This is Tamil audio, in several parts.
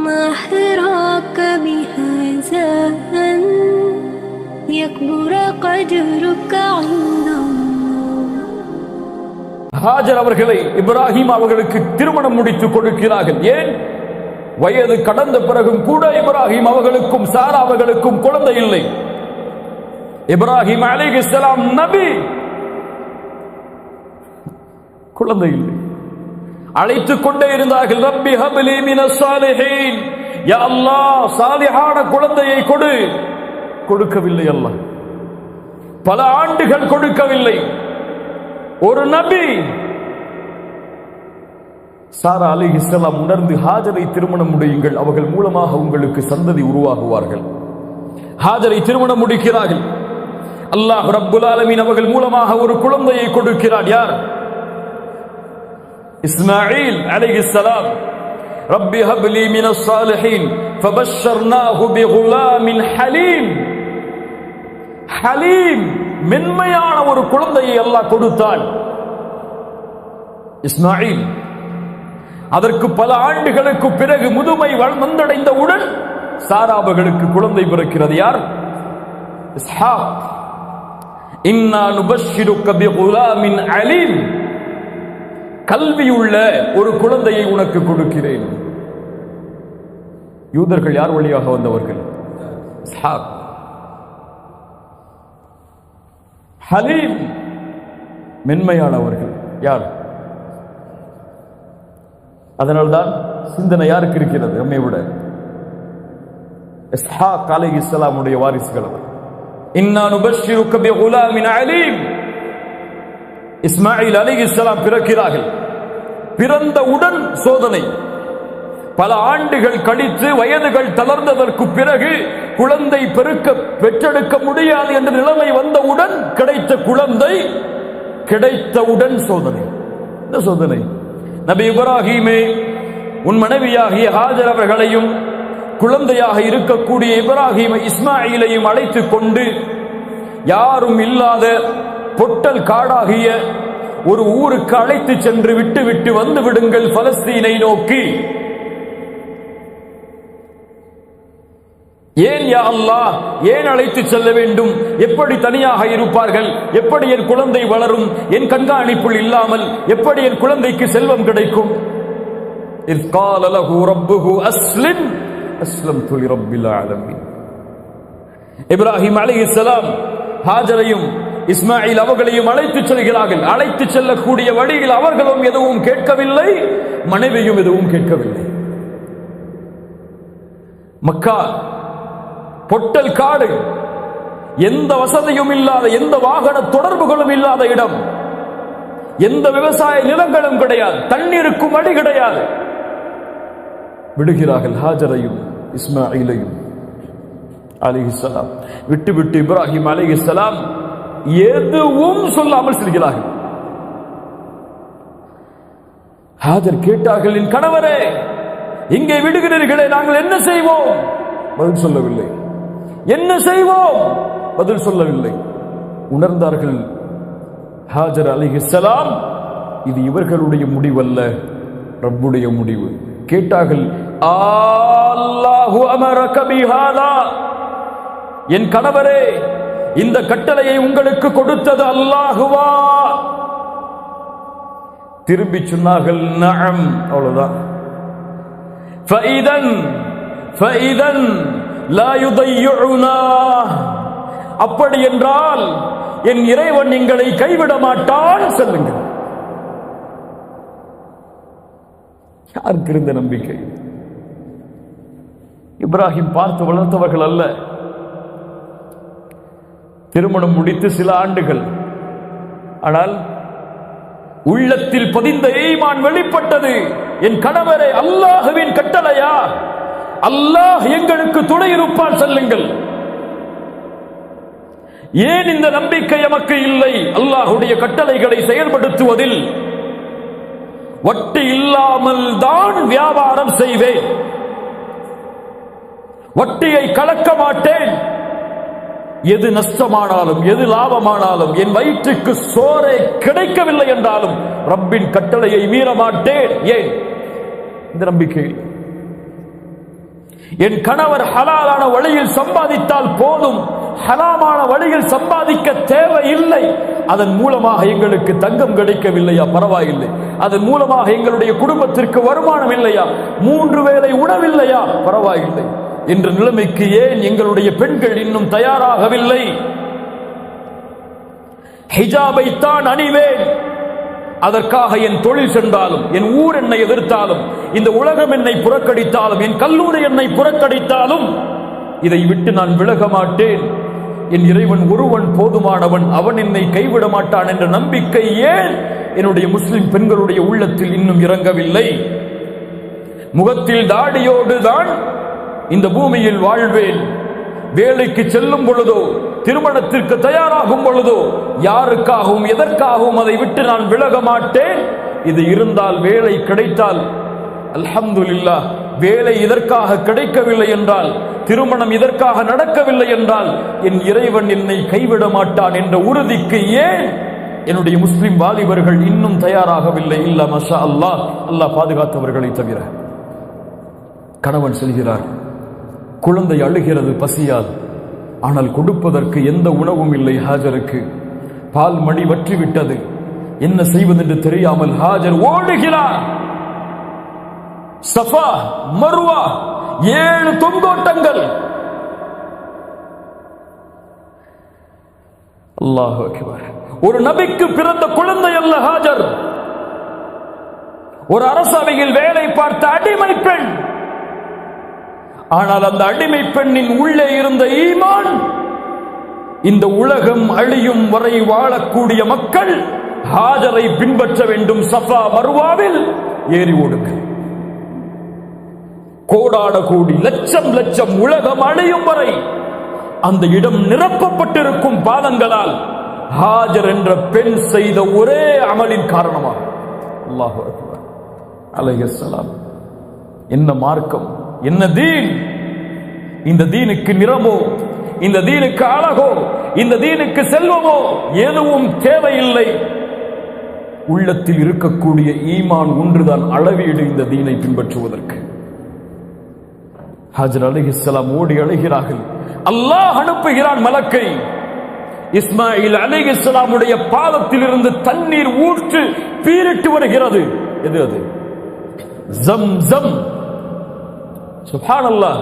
ما حراك بهذا أن يكبر قدرك عند الله ஹாஜர் அவர்களை இப்ராஹிம் அவர்களுக்கு திருமணம் முடித்து கொடுக்கிறார்கள் ஏன் வயது கடந்த பிறகும் கூட இப்ராஹிம் அவர்களுக்கும் சாரா அவர்களுக்கும் குழந்தை இல்லை இப்ராஹிம் அலைஹிஸ்ஸலாம் நபி குழந்தை இல்லை அழைத்துக் கொண்டே இருந்தார்கள். ரப்பி ஹபிலி மினஸ் சாலிஹீன். யா அல்லாஹ் சாலிஹான குழந்தையை கொடு. கொடுக்கவில்லை அல்லாஹ். பல ஆண்டுகள் கொடுக்கவில்லை. ஒரு நபி சாரா அலி இஸ்லாம் உணர்ந்து ஹாஜரை திருமணம் முடியுங்கள். அவர்கள் மூலமாக உங்களுக்கு சந்ததி உருவாகுவார்கள். ஹாஜரை திருமணம் முடிக்கிறார்கள். அல்லாஹ் ரப்புல் ஆலமீன் அவர்கள் மூலமாக ஒரு குழந்தையை கொடுக்கிறார். யார்? இஸ்மாயில் அலைஹிஸ்ஸலாம் ரப்பி ஹப்லி மின சாலிஹீன் ஃபபஷர்னாஹு பிகுலாமின் ஹலீம் ஹலீம் மென்மையான ஒரு குழந்தையை அல்லாஹ் கொடுத்தான் இஸ்மாயில் அதற்கு பல ஆண்டுகளுக்கு பிறகு முதுமை வந்தடைந்தவுடன் சாராபர்களுக்கு குழந்தை பிறக்கிறது யார் இஸ்ஹாக் இன்னா நுபஷிருக்க பிகுலாமின் அலீம் கல்வியுள்ள ஒரு குழந்தையை உனக்கு கொடுக்கிறேன். யூதர்கள் யார் வழியாக வந்தவர்கள்? ஹலீம் மென்மையானவர்கள். யார்? அதனால்தான் சிந்தனை யாருக்கு இருக்கிறது? நம்மை விட. இஸ்ஹாக் அலைஹி இஸ்லாமுடைய வாரிசுகள் அவர். இன்னா பி குலாமின் அலீம். இஸ்மாயில் அலி இஸ்லாம் பிறக்கிறார்கள். பிறந்தவுடன் சோதனை. பல ஆண்டுகள் கழித்து வயதுகள் தளர்ந்ததற்கு பிறகு குழந்தை பெருக்க பெற்றெடுக்க முடியாது என்ற நிலைமை வந்தவுடன் கிடைத்த குழந்தை கிடைத்தவுடன் சோதனை. இந்த சோதனை. நபி இப்ராஹிமே உன் மனைவியாகிய ஹாஜர் அவர்களையும் குழந்தையாக இருக்கக்கூடிய இப்ராஹிம் இஸ்மாயிலையும் அழைத்துக் கொண்டு யாரும் இல்லாத பொட்டல் காடாகிய ஒரு ஊருக்கு அழைத்து சென்று விட்டு விட்டு வந்து விடுங்கள் பலஸ்தீனை நோக்கி. ஏன் யா அல்லா ஏன் அழைத்து செல்ல வேண்டும்? எப்படி தனியாக இருப்பார்கள்? எப்படி என் குழந்தை வளரும்? என் கண்காணிப்புள் இல்லாமல் எப்படி என் குழந்தைக்கு செல்வம் கிடைக்கும்? இப்ராஹிம் அலி இஸ்லாம் ஹாஜரையும் இஸ்மாயில் அவர்களையும் அழைத்துச் செல்கிறார்கள். அழைத்துச் செல்லக்கூடிய வழியில் அவர்களும் எதுவும் கேட்கவில்லை மனைவியும் எதுவும் கேட்கவில்லை. மக்கா பொட்டல் காடு எந்த வசதியும் இல்லாத எந்த வாகன தொடர்புகளும் இல்லாத இடம். எந்த விவசாய நிலங்களும் கிடையாது. தண்ணீருக்கும் அடி கிடையாது. விடுகிறார்கள் ஹாஜரையும் இஸ்மாயிலையும் அலிஹிஸ்ஸலாம் விட்டு விட்டு இப்ராஹிம் அலிஹிஸ்ஸலாம் எதுவும் சொல்லாமல் செல்கிறார்கள் ஹாஜர் கேட்டார்கள் என் கணவரே இங்கே விடுகிறீர்களே நாங்கள் என்ன செய்வோம்? பதில் சொல்லவில்லை. என்ன செய்வோம்? பதில் சொல்லவில்லை. உணர்ந்தார்கள் ஹாஜர் அலிஹிஸ்ஸலாம் இது இவர்களுடைய முடிவல்ல ரப்புடைய முடிவு. கேட்டார்கள் அல்லாஹு அமரக என் கணவரே இந்த கட்டளையை உங்களுக்கு கொடுத்தது அல்லாஹுவா. திரும்பி சொன்னார்கள் நகம் அவ்வளவுதான். ஃபைதன் ஃபைதன் லா யுதையுனா அப்படி என்றால் என் இறைவன் எங்களை கைவிட மாட்டான் சொல்லுங்கள். யாருக்கு இருந்த நம்பிக்கை? இப்ராஹிம் பார்த்து வளர்த்தவர்கள் அல்ல. திருமணம் முடித்து சில ஆண்டுகள். ஆனால் உள்ளத்தில் பதிந்த ஈமான் வெளிப்பட்டது. என் கணவரை அல்லாஹுவின் கட்டளையா? அல்லாஹ் எங்களுக்கு துணை இருப்பான் செல்லுங்கள். ஏன் இந்த நம்பிக்கை எமக்கு இல்லை? அல்லாஹுடைய கட்டளைகளை செயல்படுத்துவதில் வட்டி இல்லாமல் தான் வியாபாரம் செய்வேன். வட்டியை கலக்க மாட்டேன். எது நஷ்டமானாலும் எது லாபமானாலும் என் வயிற்றுக்கு சோறே கிடைக்கவில்லை என்றாலும் ரப்பின் கட்டளையை மீற மாட்டேன். ஏன்? இந்த நம்பிக்கை. என் கணவர் ஹலாலான வழியில் சம்பாதித்தால் போதும். ஹலாமான வழியில் சம்பாதிக்க தேவையில்லை. அதன் மூலமாக எங்களுக்கு தங்கம் கிடைக்கவில்லையா? பரவாயில்லை. அதன் மூலமாக எங்களுடைய குடும்பத்திற்கு வருமானம் இல்லையா? மூன்று வேளை உணவில்லையா? பரவாயில்லை. என்ற நிலைமைக்கு ஏன் எங்களுடைய பெண்கள் இன்னும் தயாராகவில்லை? ஹிஜாபை தான் அணிவேன். அதற்காக என் தொழில் சென்றாலும் என் ஊர் என்னை எதிர்த்தாலும் இந்த உலகம் என்னை புறக்கடித்தாலும் என் கல்லூரி என்னை புறக்கடித்தாலும் இதை விட்டு நான் விலக மாட்டேன். என் இறைவன் ஒருவன் போதுமானவன் அவன் என்னை கைவிட மாட்டான் என்ற நம்பிக்கை ஏன் என்னுடைய முஸ்லிம் பெண்களுடைய உள்ளத்தில் இன்னும் இறங்கவில்லை? முகத்தில் தாடியோடு தான் இந்த பூமியில் வாழ்வேன். வேலைக்கு செல்லும் பொழுதோ திருமணத்திற்கு தயாராகும் பொழுதோ யாருக்காகவும் எதற்காகவும் அதை விட்டு நான் விலக மாட்டேன்? இது இருந்தால் வேலை கிடைத்தால் அல்ஹம்துலில்லாஹ் வேலை இதற்காக கிடைக்கவில்லை என்றால் திருமணம் இதற்காக நடக்கவில்லை என்றால் என் இறைவன் என்னை கைவிட மாட்டான் என்ற உறுதிக்கு ஏன்? என்னுடைய முஸ்லிம் வாலிபர்கள் இன்னும் தயாராகவில்லை இல்ல மஷா அல்லாஹ். அல்லாஹ் பாதுகாத்தவர்களை தவிர. கணவன் செல்கிறார். குழந்தை அழுகிறது பசியால் ஆனால் கொடுப்பதற்கு எந்த உணவும் இல்லை ஹாஜருக்கு. பால் மணி வற்றி விட்டது என்ன செய்வதென்று தெரியாமல் ஹாஜர் ஓடுகிறார். சஃபா மருவா ஏழு தொங்கோட்டங்கள். அல்லாஹ் ஒரு நபிக்கு பிறந்த குழந்தை அல்ல ஹாஜர். ஒரு அரசவையில் வேலை பார்த்த அடிமை பெண். ஆனால் அந்த அடிமை பெண்ணின் உள்ளே இருந்த ஈமான் இந்த உலகம் அழியும் வரை வாழக்கூடிய மக்கள் ஹாஜரை பின்பற்ற வேண்டும் சஃபா மருவாவில் ஏறி ஓடுங்கள் கோடான கோடி லட்சம் லட்சம் உலகம் அழியும் வரை அந்த இடம் நிரப்பப்பட்டிருக்கும் பாதங்களால் ஹாஜர் என்ற பெண் செய்த ஒரே அமலின் காரணமாக. அல்லாஹு அக்பர். என்ன மார்க்கம்? என்ன தீன்? இந்த தீனுக்கு நிறமோ? இந்த தீனுக்கு அழகோ? இந்த தீனுக்கு செல்வமோ? எதுவும் தேவையில்லை. உள்ளத்தில் இருக்கக்கூடிய ஈமான் ஒன்றுதான் அளவீடு இந்த தீனை பின்பற்றுவதற்கு. ஹஜர் அலிஹிஸ்லாம் ஓடி அழுகிறார்கள். அல்லாஹ் அனுப்புகிறான் மலக்கை. இஸ்மாயில் அலிஹிஸ்லாமுடைய பாதத்தில் இருந்து தண்ணீர் ஊற்று பீரிட்டு வருகிறது. எது அது? ஜம் ஜம். சுபான் அல்லாஹ்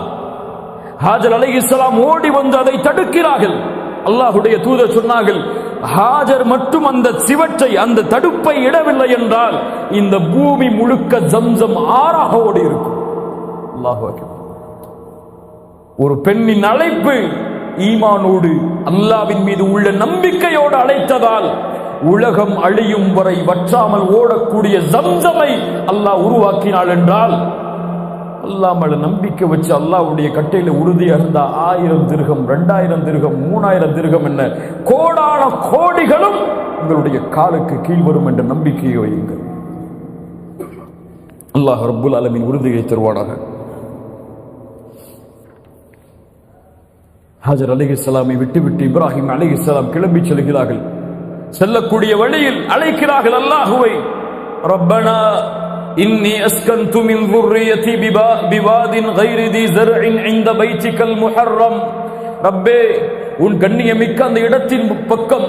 ஹாஜர் அலை இஸ்லாம் ஓடி வந்து அதை தடுக்கிறார்கள். அல்லாஹுடைய தூதர் சொன்னார்கள் ஹாஜர் மட்டும் அந்த சிவற்றை அந்த தடுப்பை இடவில்லை என்றால் இந்த பூமி முழுக்க ஜம்சம் ஆறாக ஓடி இருக்கும் ஒரு பெண்ணின் அழைப்பு ஈமானோடு அல்லாவின் மீது உள்ள நம்பிக்கையோடு அழைத்ததால் உலகம் அழியும் வரை வற்றாமல் ஓடக்கூடிய ஜம்சமை அல்லாஹ் உருவாக்கினாள் என்றால் அல்லாஹ் மேல நம்பிக்கை வச்சு அல்லாவுடைய கட்டையில உறுதியா இருந்தா ஆயிரம் திருகம் ரெண்டாயிரம் திருகம் மூணாயிரம் திருகம் என்ன? கோடான கோடிகளும் உங்களுடைய காலுக்கு கீழ் வரும் என்ற நம்பிக்கையை வையுங்கள். அல்லாஹ் ரப்புல் அலமின் உறுதியை தருவானாக. ஹாஜர் அலிஹிஸ்ஸலாமை விட்டுவிட்டு இப்ராஹிம் அலிஹிஸ்ஸலாம் கிளம்பி செல்கிறார்கள். செல்லக்கூடிய வழியில் அழைக்கிறார்கள் அல்லாஹுவை. ரப்பனா إني أسكنت من ذريتي ببا- بواد غير ذي زرع عند بيتك المحرم ரப்பே உன் கண்ணியமிக்க அந்த இடத்தின் பக்கம்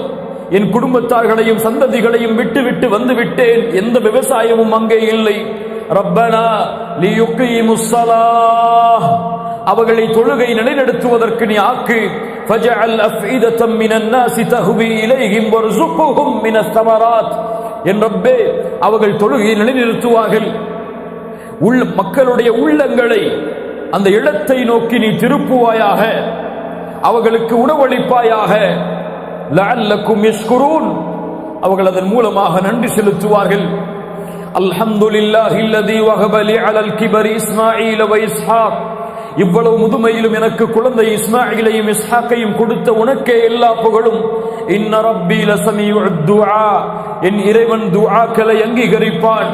என் குடும்பத்தார்களையும் சந்ததிகளையும் விட்டு விட்டு வந்து விட்டேன் எந்த விவசாயமும் அங்கே இல்லை ரப்பனா லியுக்கீமுஸ் ஸலாஹ் அவர்களை தொழுகை நிலைநடத்துவதற்கு நீ ஆக்கு فجعل أفئدة من الناس تهوي إليهم وارزقهم من الثمرات என் ரப்பே அவர்கள் தொழுகையை நிலைநிறுத்துவார்கள். உள்ள மக்களுடைய உள்ளங்களை அந்த இடத்தை நோக்கி நீ திருப்புவாயாக. அவர்களுக்கு உணவளிப்பாயாக. லஅல்லக்கும் யஷ்குரூன். அவர்கள் அதன் மூலமாக நன்றி செலுத்துவார்கள். அல்ஹம்துலில்லாஹில்லதி வஹபலி அலல் கிபரி இஸ்மாஈல வ இஸ்ஹாக். இவ்வளவு முதுமையிலும் எனக்கு குழந்தை இஸ்மாயிலையும் இஸ்ஹாக்கையும் கொடுத்த உனக்கே எல்லா புகழும். இன்ன ரப்பி துஆ என் இறைவன் துஆக்களை அங்கீகரிப்பான்.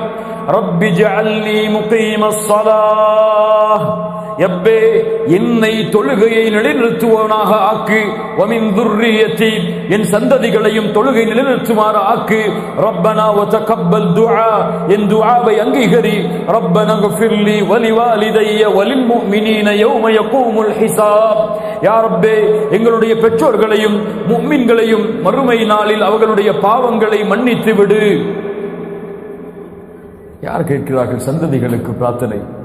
ரப்பி ஜஅல்னி முகீமஸ் ஸலாஹ் எப்பே என்னை தொழுகையை நிலைநிறுத்துவனாக ஆக்கு. வமின் துர்ரியத்தி என் சந்ததிகளையும் தொழுகை நிலைநிறுத்துமாறு ஆக்கு. ரப்பனா வதகப்பல் துஆ என் துஆவை அங்கீகரி. ரப்பனா வலி வாலிதைய வலில் முஃமினீன யௌம யகூமுல் ஹிசாப். யா ரப்பே எங்களுடைய பெற்றோர்களையும் முஃமின்களையும் மறுமை நாளில் அவர்களுடைய பாவங்களை மன்னித்து விடு யார் கேட்கிறார்கள் சந்ததிகளுக்கு பிரார்த்தனை?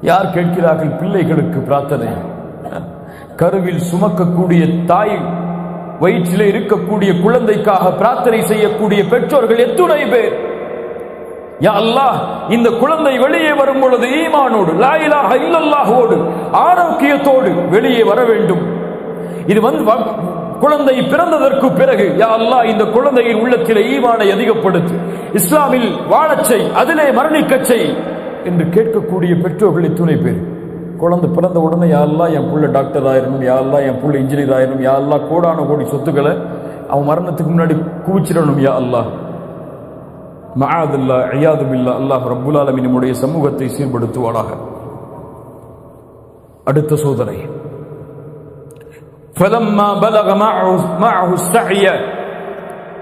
யார் கேட்கிறார்கள் பிள்ளைகளுக்கு பிரார்த்தனை? கருவில் சுமக்கக்கூடிய தாய் வயிற்றிலே இருக்கக்கூடிய குழந்தைக்காக பிரார்த்தனை செய்யக்கூடிய பெற்றோர்கள் எத்துணை பேர். யா அல்லாஹ் இந்த குழந்தை வெளியே வரும் பொழுது ஈமானோடு லாயிலாக இலாஹ இல்லல்லாஹோடு ஆரோக்கியத்தோடு வெளியே வர வேண்டும். இது வந்து வ- குழந்தை பிறந்ததற்கு பிறகு யா அல்லாஹ் இந்த குழந்தையின் உள்ளத்திலே ஈமானை அதிகப்படுத்து. இஸ்லாமில் வாழச்சை அதிலே மரணிக்கச் செய். என்று கேட்கக்கூடிய பெற்றோர்களை துணை பேர். குழந்தை பிறந்த உடனே யாரெல்லாம் என் பிள்ளை டாக்டர் ஆயிரணும் யாரெல்லாம் என் பிள்ளை இன்ஜினியர் ஆயிரணும் யாரெல்லாம் கோடான கோடி சொத்துக்களை அவன் மரணத்துக்கு முன்னாடி குவிச்சிடணும் யா அல்லாஹ் மகாதுல்லா ஐயாதுபில்லா அல்லாஹ் ரப்புல்லாலமி நம்முடைய சமூகத்தை சீர்படுத்துவானாக. அடுத்த சோதனை.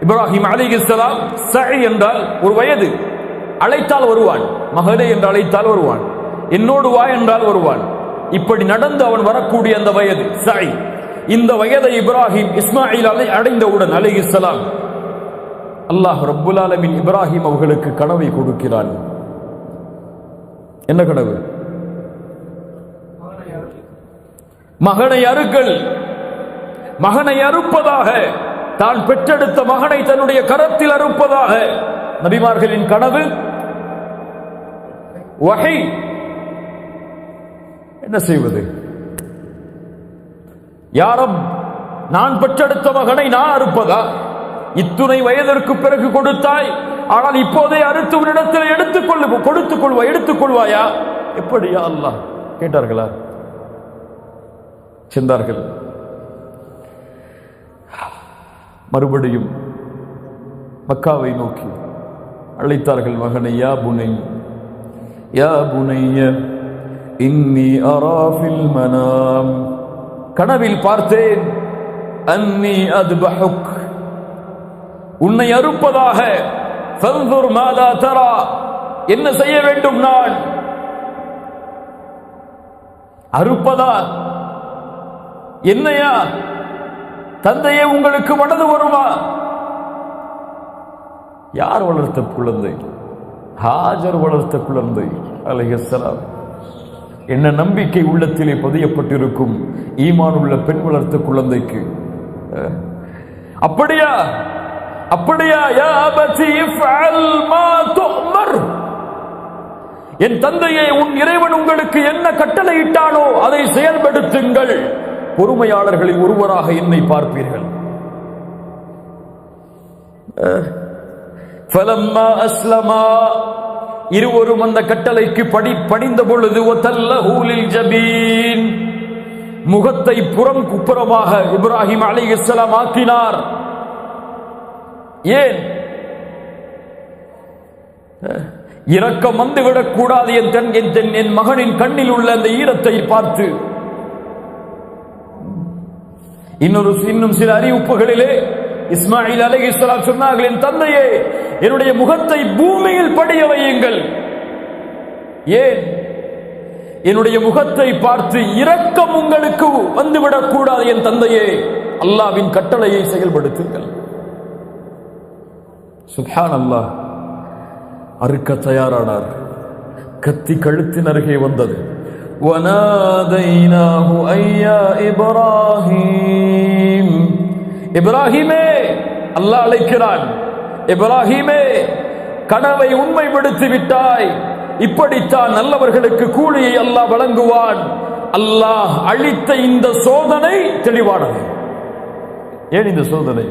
இப்ராஹிம் அலிகலாம் என்றால் ஒரு வயது. அழைத்தால் வருவான். மகனே என்று அழைத்தால் வருவான். என்னோடு வா என்றால் வருவான். இப்படி நடந்து அவன் வரக்கூடிய அந்த வயது சாய் இந்த வயதை இப்ராஹிம் இஸ்மாயில் அலை அடைந்தவுடன் அலைஹிஸ்ஸலாம் அல்லாஹ் ரப்புல் அலமின் இப்ராஹிம் அவர்களுக்கு கனவை கொடுக்கிறான். என்ன கனவு? மகனை அறுக்கள் மகனை அறுப்பதாக. தான் பெற்றெடுத்த மகனை தன்னுடைய கரத்தில் அறுப்பதாக. நபிமார்களின் கனவு வகை என்ன செய்வது? யாரும் நான் பெற்றெடுத்த மகனை நான் அறுப்பதா? இத்துணை வயதிற்கு பிறகு கொடுத்தாய். ஆனால் இப்போதே அறுத்து உன்னிடத்தில் எடுத்துக் கொள்ளு கொடுத்துக் கொள்வா எடுத்துக் கொள்வாயா? எப்படியா அல்லாஹ்? கேட்டார்களா? சென்றார்கள். மறுபடியும் மக்காவை நோக்கி அழைத்தார்கள் மகனை யா புனை யா புனைய இன்னி அராஃபில் மனாம். கனவில் பார்த்தேன் அன்னி அத்பஹுக். உன்னை அறுப்பதாக ஃபன்துர் மாதா தரா என்ன செய்ய வேண்டும் நான்? அறுப்பதா? என்னையா? தந்தையே உங்களுக்கு மனது வருமா? யார் வளர்த்த குழந்தை? ஹாஜர் வளர்த்த குழந்தை அலையசலாம் என்ன நம்பிக்கை உள்ளத்திலே பதியப்பட்டிருக்கும் ஈமான் உள்ள பெண் வளர்த்த குழந்தைக்கு. அப்படியா? அப்படியா? யா அபதி இஃப்அல் மா என் தந்தையே உன் இறைவன் உங்களுக்கு என்ன கட்டளையிட்டானோ அதை செயல்படுத்துங்கள். பொறுமையாளர்களில் ஒருவராக என்னை பார்ப்பீர்கள். அஹ், ஃபலம்மா அஸ்லமா இருவரும் அந்த கட்டளைக்கு படி பணிந்த பொழுது ஒத்தல்ல ஹூலில் ஜபீன் முகத்தை புறம் குப்புறமாக இப்ராஹிம் அலைஹிஸ்ஸலாம் ஆக்கினார். ஏன்? இரக்கம் வந்துவிடக் கூடாது என் தன் என் என் மகனின் கண்ணில் உள்ள அந்த ஈரத்தை பார்த்து. இன்னொரு இன்னும் சில அறிவிப்புகளிலே இஸ்மாயில் அலைஹிஸ்ஸலாம் சொன்னார்கள் என் தந்தையே என்னுடைய முகத்தை பூமியில் படிய வையுங்கள். ஏன்? என்னுடைய முகத்தை பார்த்து இரக்கம் உங்களுக்கு வந்துவிடக் கூடாது என் தந்தையே. அல்லாவின் கட்டளையை செயல்படுத்துங்கள். சுஹான் அல்லாஹ் அறுக்க தயாரானார். கத்தி கழுத்தின் அருகே வந்தது. வனாதைனாஹு ஐயா இப்ராஹிம். இப்ராஹிமே அல்லாஹ் அழைக்கிறான். இப்ராஹிமே கனவை உண்மைப்படுத்தி விட்டாய் இப்படித்தான் நல்லவர்களுக்கு கூலியை அல்லாஹ் வழங்குவான். அல்லாஹ் அளித்த இந்த சோதனை தெளிவானது. ஏன் இந்த சோதனை?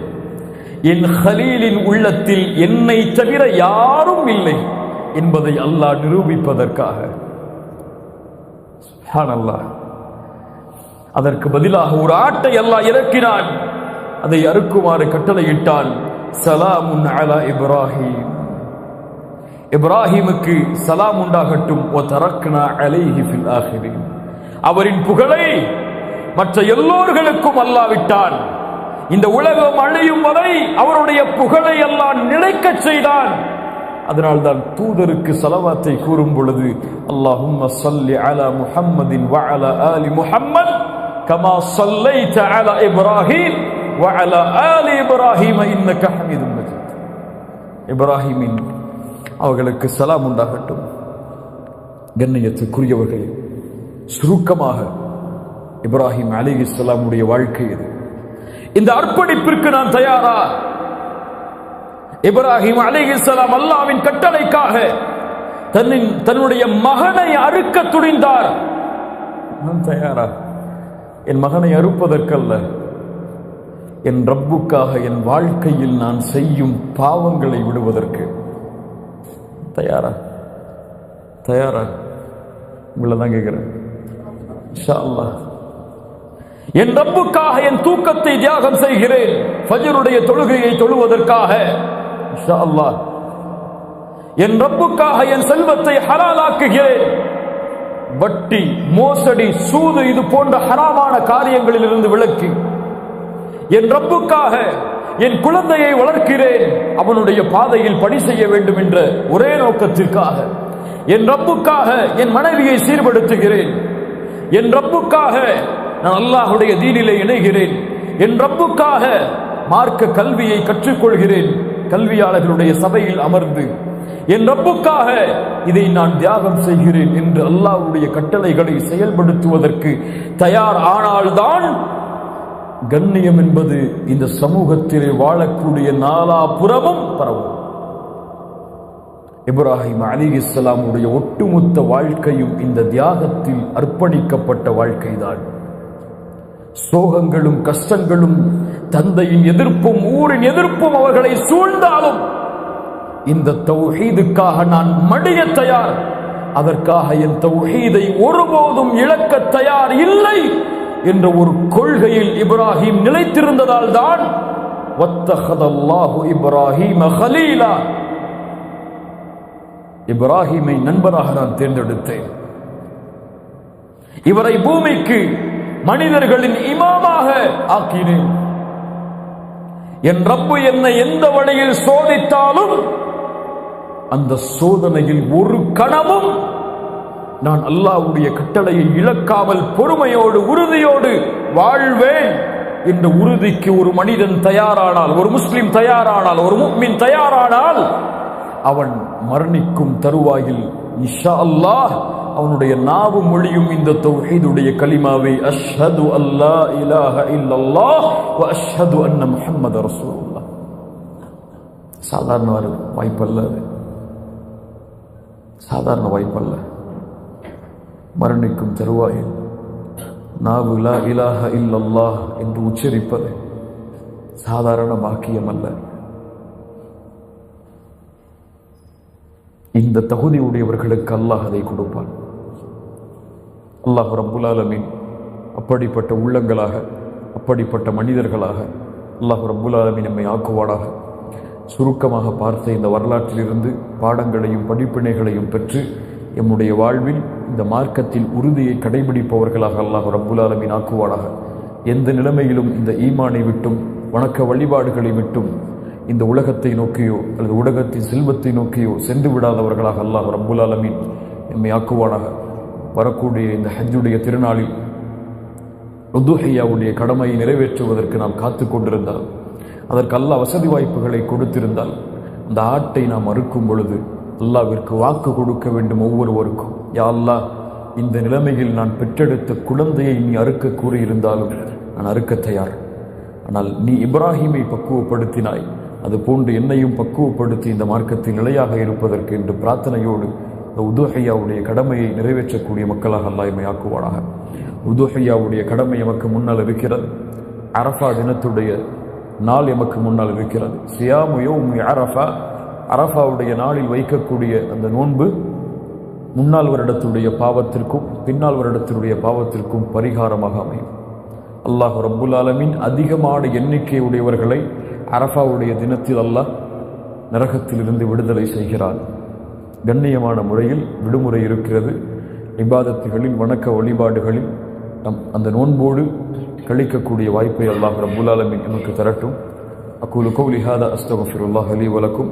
என் ஹலீலின் உள்ளத்தில் என்னை தவிர யாரும் இல்லை என்பதை அல்லாஹ் நிரூபிப்பதற்காக. அதற்கு பதிலாக ஒரு ஆட்டை அல்லாஹ் இறக்கினான். அதை அறுக்குமாறு கட்டளையிட்டான். சலாமுன் அலா இப்ராஹிம் இப்ராஹிமுக்கு சலாம் உண்டாகட்டும் ஓ தரக்னா அலைஹி ஃபில் ஆஹிரின் அவரின் புகழை மற்ற எல்லோர்களுக்கும் அல்லாவிட்டான் இந்த உலகம் அழியும் வரை அவருடைய புகழை எல்லாம் நிலைக்கச் செய்தான் அதனால் தான் தூதருக்கு சலவாத்தை கூறும் பொழுது அல்லாஹும் சல்லி அலா முஹம்மதின் வ அலா அலி முஹம்மத் கமா ஸல்லைத அலா இப்ராஹிம் وعلى آل إبراهيم إنك حميد مجيد. இப்ராஹிமின் அவர்களுக்கு சலாம் உண்டாகட்டும். கண்ணியத்துக்குரியவர்களே சுருக்கமாக இப்ராஹிம் அலிஹிஸ்ஸலாமுடைய வாழ்க்கை இது. இந்த அர்ப்பணிப்பிற்கு நான் தயாரா? இப்ராஹிம் அலிஹிஸ்ஸலாம் அல்லாவின் கட்டளைக்காக தன்னின் தன்னுடைய மகனை அறுக்க துணிந்தார். நான் தயாரா? என் மகனை அறுப்பதற்கல்ல. என் ரப்புக்காக என் வாழ்க்கையில் நான் செய்யும் பாவங்களை விடுவதற்கு. தயாரா? தயாரா? உங்களை தான் கேட்கிறேன் என் ரப்புக்காக என் தூக்கத்தை தியாகம் செய்கிறேன். ஃபஜ்ருடைய தொழுகையை தொழுவதற்காக. என் ரப்புக்காக என் செல்வத்தை ஹலாலாக்குகிறேன். வட்டி மோசடி சூது இது போன்ற ஹராமான காரியங்களில் இருந்து விலக்கி. என் ரப்புக்காக என் குழந்தையை வளர்க்கிறேன் அவனுடைய பாதையில் பணி செய்ய வேண்டும் என்ற ஒரே நோக்கத்திற்காக. என் ரப்புக்காக என் மனைவியை சீர்படுத்துகிறேன். என் ரப்புக்காக நான் அல்லாஹுடைய தீனிலே இணைகிறேன். என் ரப்புக்காக மார்க்க கல்வியை கற்றுக்கொள்கிறேன் கல்வியாளர்களுடைய சபையில் அமர்ந்து. என் ரப்புக்காக இதை நான் தியாகம் செய்கிறேன் என்று அல்லாஹ்வுடைய கட்டளைகளை செயல்படுத்துவதற்கு தயார் ஆனால்தான் கண்ணியம் என்பது இந்த சமூகத்திலே வாழக்கூடிய நாலாபுறமும் பரவும். இப்ராஹிம் அலி இஸ்லாமுடைய ஒட்டுமொத்த வாழ்க்கையும் இந்த தியாகத்தில் அர்ப்பணிக்கப்பட்ட வாழ்க்கைதான். சோகங்களும் கஷ்டங்களும் தந்தையின் எதிர்ப்பும் ஊரின் எதிர்ப்பும் அவர்களை சூழ்ந்தாலும் இந்த தௌஹீதுக்காக நான் மடிய தயார். அதற்காக என் தௌஹீதை ஒருபோதும் இழக்க தயார் இல்லை. என்ற ஒரு கொள்கையில் இப்ராஹிம் நிலைத்திருந்ததால் தான் இப்ராஹிம் ஹலீலா. இப்ராஹிமை நண்பராக நான் தேர்ந்தெடுத்தேன். இவரை பூமிக்கு மனிதர்களின் இமாமாக ஆக்கினேன். என் ரப்பு என்னை எந்த வழியில் சோதித்தாலும் அந்த சோதனையில் ஒரு கணமும் நான் அல்லாஹ்வுடைய கட்டளையை இழக்காமல் பொறுமையோடு உறுதியோடு வாழ்வேன் என்ற உறுதிக்கு ஒரு மனிதன் தயாரானால் ஒரு முஸ்லிம் தயாரானால் ஒரு முக்மின் தயாரானால் அவன் மரணிக்கும் தருவாயில் இஷா அல்லாஹ் அவனுடைய நாவு மொழியும் இந்த தௌஹீதுடைய கலிமாவை அஷ்ஹது அல்லா இலாஹ இல்லல்லாஹ் வ அஷ்ஹது அன்ன முஹம்மது ரசூலுல்லாஹ். சாதாரண வாய்ப்பல்ல அது. சாதாரண வாய்ப்பல்ல. மரணிக்கும் தருவாயில் நாவு லா இலாஹ இல்லல்லாஹ் என்று உச்சரிப்பது சாதாரண பாக்கியம் அல்ல இந்த தகுதி உடையவர்களுக்கு அல்லாஹ் அதை கொடுப்பான். அல்லாஹ் ரப்புல் அப்படிப்பட்ட உள்ளங்களாக அப்படிப்பட்ட மனிதர்களாக அல்லாஹ் ரப்புல் நம்மை ஆக்குவாடாக சுருக்கமாக பார்த்த இந்த வரலாற்றிலிருந்து பாடங்களையும் படிப்பினைகளையும் பெற்று எம்முடைய வாழ்வில் இந்த மார்க்கத்தில் உறுதியை கடைபிடிப்பவர்களாக அல்லாஹ் ரப்புலாலமின் ஆக்குவானாக. எந்த நிலைமையிலும் இந்த ஈமானை விட்டும் வணக்க வழிபாடுகளை விட்டும் இந்த உலகத்தை நோக்கியோ அல்லது உலகத்தின் செல்வத்தை நோக்கியோ சென்று விடாதவர்களாக அல்லாஹ் ரப்புல் நம்மை எம்மை ஆக்குவானாக. வரக்கூடிய இந்த ஹஜ்ஜுடைய திருநாளில் ருதுஹையாவுடைய கடமையை நிறைவேற்றுவதற்கு நாம் காத்து கொண்டிருந்தால் அதற்கு வசதி வாய்ப்புகளை கொடுத்திருந்தால் அந்த ஆட்டை நாம் அறுக்கும் பொழுது அல்லாவிற்கு வாக்கு கொடுக்க வேண்டும் ஒவ்வொருவருக்கும். யா அல்லாஹ் இந்த நிலைமையில் நான் பெற்றெடுத்த குழந்தையை நீ அறுக்க கூறியிருந்தாலும் நான் அறுக்க தயார். ஆனால் நீ இப்ராஹிமை பக்குவப்படுத்தினாய். அது போன்று என்னையும் பக்குவப்படுத்தி இந்த மார்க்கத்தில் நிலையாக இருப்பதற்கு என்று பிரார்த்தனையோடு இந்த உதுஹையாவுடைய கடமையை நிறைவேற்றக்கூடிய மக்களாக அல்லாஹ் ஆக்குவானாக. உதுஹையாவுடைய கடமை எமக்கு முன்னால் இருக்கிறது. அரஃபா தினத்துடைய நாள் எமக்கு முன்னால் இருக்கிறது. சியாமுயோ யௌமி அரஃபா அரஃபாவுடைய நாளில் வைக்கக்கூடிய அந்த நோன்பு முன்னாள் வருடத்துடைய பாவத்திற்கும் பின்னால் வருடத்தினுடைய பாவத்திற்கும் பரிகாரமாக அமையும். அல்லாஹ் ரப்புல் ஆலமீன் அதிகமான எண்ணிக்கை உடையவர்களை அரஃபாவுடைய தினத்தில் அல்லாஹ் நரகத்திலிருந்து விடுதலை செய்கிறான். கண்ணியமான முறையில் விடுமுறை இருக்கிறது. இபாதத்துகளில் வணக்க வழிபாடுகளில் நம் அந்த நோன்போடு கழிக்கக்கூடிய வாய்ப்பை அல்லாஹ் ரப்புல் ஆலமின் நமக்கு தரட்டும். அக்கூலு கௌலி ஹாதா அலி வலக்கும்